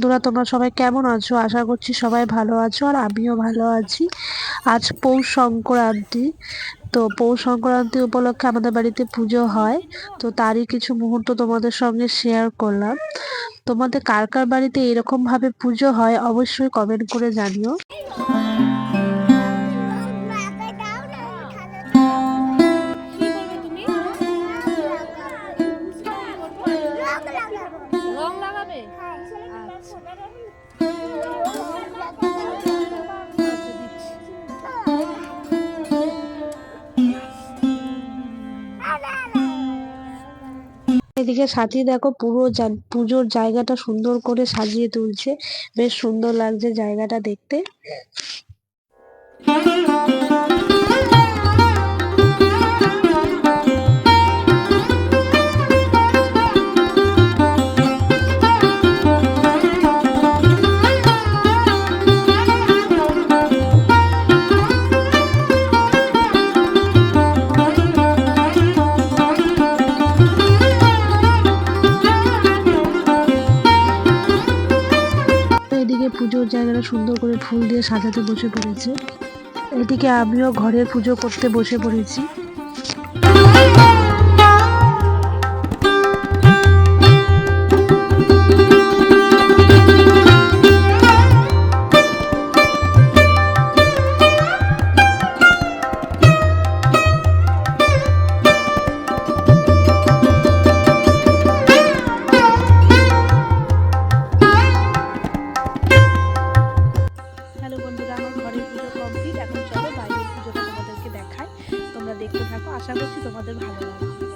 বন্ধুরা, তোমরা সবাই কেমন আছো? আশা করছি সবাই ভালো আছো আর আমিও ভালো আছি। আজ পৌষ সংক্রান্তি। তো পৌষ সংক্রান্তি উপলক্ষে আমাদের বাড়িতে পুজো হয়। তো তারই কিছু মুহূর্ত তোমাদের সঙ্গে শেয়ার করলাম। তোমাদের কার কার বাড়িতে এরকমভাবে পুজো হয় অবশ্যই কমেন্ট করে জানিও। এদিকে সাথী দেখো পুরো পুজোর জায়গাটা সুন্দর করে সাজিয়ে তুলছে। বেশ সুন্দর লাগছে জায়গাটা দেখতে। পুজোর সুন্দর করে ফুল দিয়ে সাজাতে বসে পড়েছে। এদিকে আমিও ঘরে পুজো করতে বসে পড়েছি। আশা করছি তোমাদের ভালো লাগবে।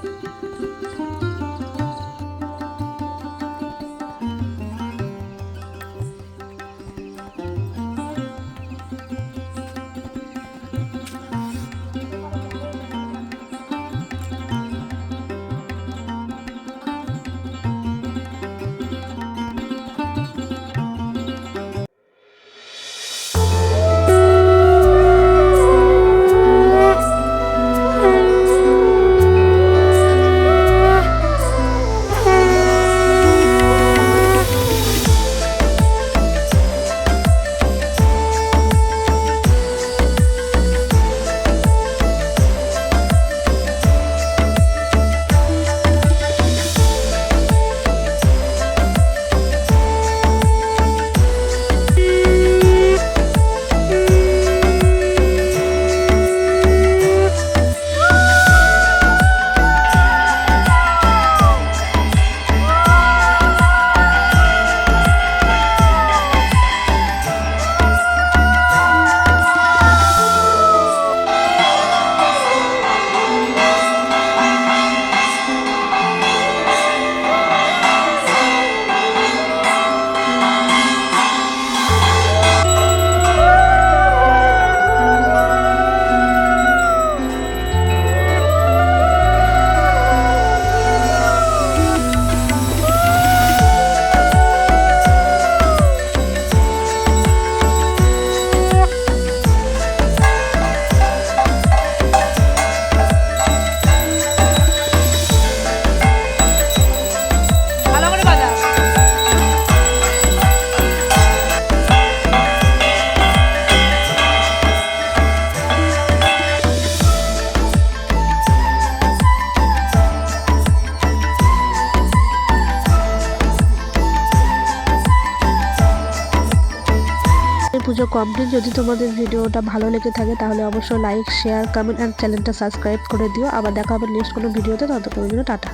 পুজো কমপ্লিট যদি তোমাদের ভিডিওটা ভালো লেগে থাকে, তাহলে অবশ্যই লাইক শেয়ার কমেন্ট অ্যান্ড চ্যানেলটা সাবস্ক্রাইব করে দিও। আবার দেখা হবে নেক্সট কোনো ভিডিওতে। ততক্ষণ টাটা।